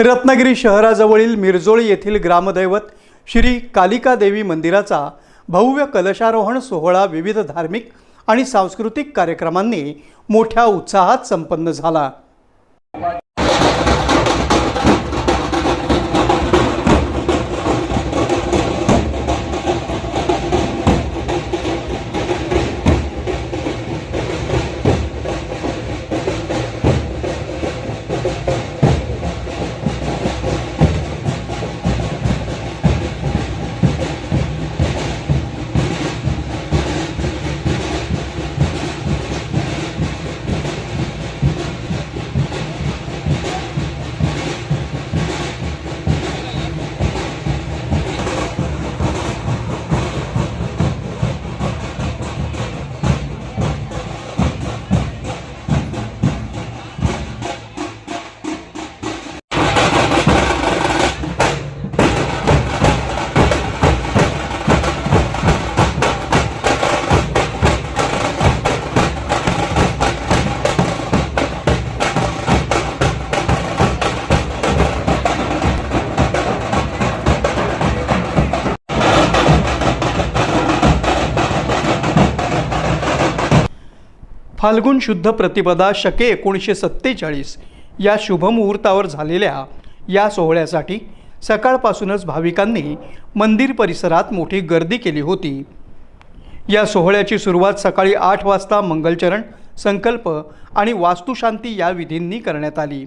रत्नागिरी शहराजवळील मिरजोळी येथील ग्रामदैवत श्री कालिका देवी मंदिराचा भव्य कलशारोहण सोहळा विविध धार्मिक आणि सांस्कृतिक कार्यक्रमांनी मोठ्या उत्साहात संपन्न झाला. फाल्गुन शुद्ध प्रतिपदा शके एकोणीसशे सत्तेचाळीस या शुभमुहूर्तावर झालेल्या या सोहळ्यासाठी सकाळपासूनच भाविकांनी मंदिर परिसरात मोठी गर्दी केली होती. या सोहळ्याची सुरुवात सकाळी आठ वाजता मंगलचरण संकल्प आणि वास्तुशांती या विधींनी करण्यात आली.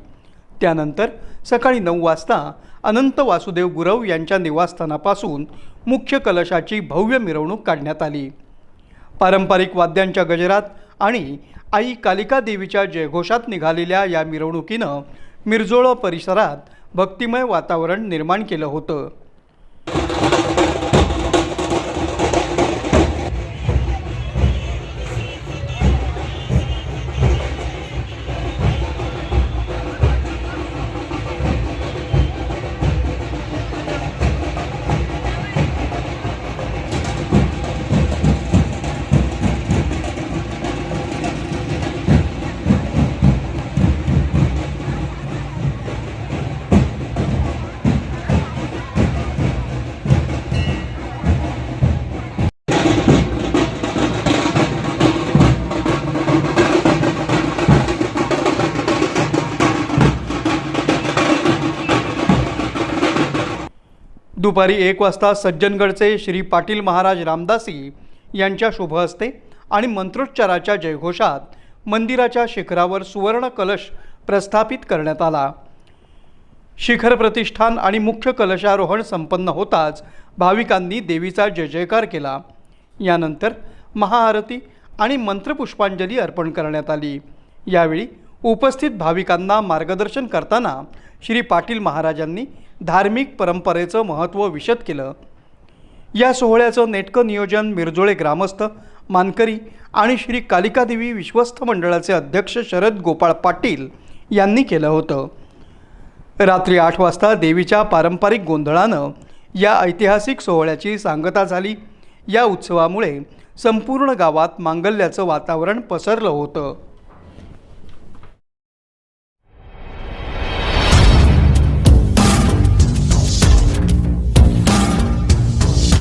त्यानंतर सकाळी नऊ वाजता अनंत वासुदेव गुरव यांच्या निवासस्थानापासून मुख्य कलशाची भव्य मिरवणूक काढण्यात आली. पारंपरिक वाद्यांच्या गजरात आणि आई कालिका देवीच्या जयघोषात निघालेल्या या मिरवणुकीनं मिरजोळ परिसरात भक्तिमय वातावरण निर्माण केलं होतं. दुपारी एक वाजता सज्जनगडचे श्री पाटील महाराज रामदासी यांच्या शुभ हस्ते आणि मंत्रोच्चाराच्या जयघोषात मंदिराच्या शिखरावर सुवर्ण कलश प्रस्थापित करण्यात आला. शिखर प्रतिष्ठान आणि मुख्य कलशारोहण संपन्न होताच भाविकांनी देवीचा जय जयकार केला. यानंतर महाआरती आणि मंत्रपुष्पांजली अर्पण करण्यात आली. यावेळी उपस्थित भाविकांना मार्गदर्शन करताना श्री पाटील महाराजांनी धार्मिक परंपरेचं महत्त्व विशद केलं. या सोहळ्याचं नेटकं नियोजन मिरजोळे ग्रामस्थ मानकरी आणि श्री कालिकादेवी विश्वस्त मंडळाचे अध्यक्ष शरद गोपाळ पाटील यांनी केलं होतं. रात्री आठ वाजता देवीच्या पारंपरिक गोंधळानं या ऐतिहासिक सोहळ्याची सांगता झाली. या उत्सवामुळे संपूर्ण गावात मांगल्याचं वातावरण पसरलं होतं.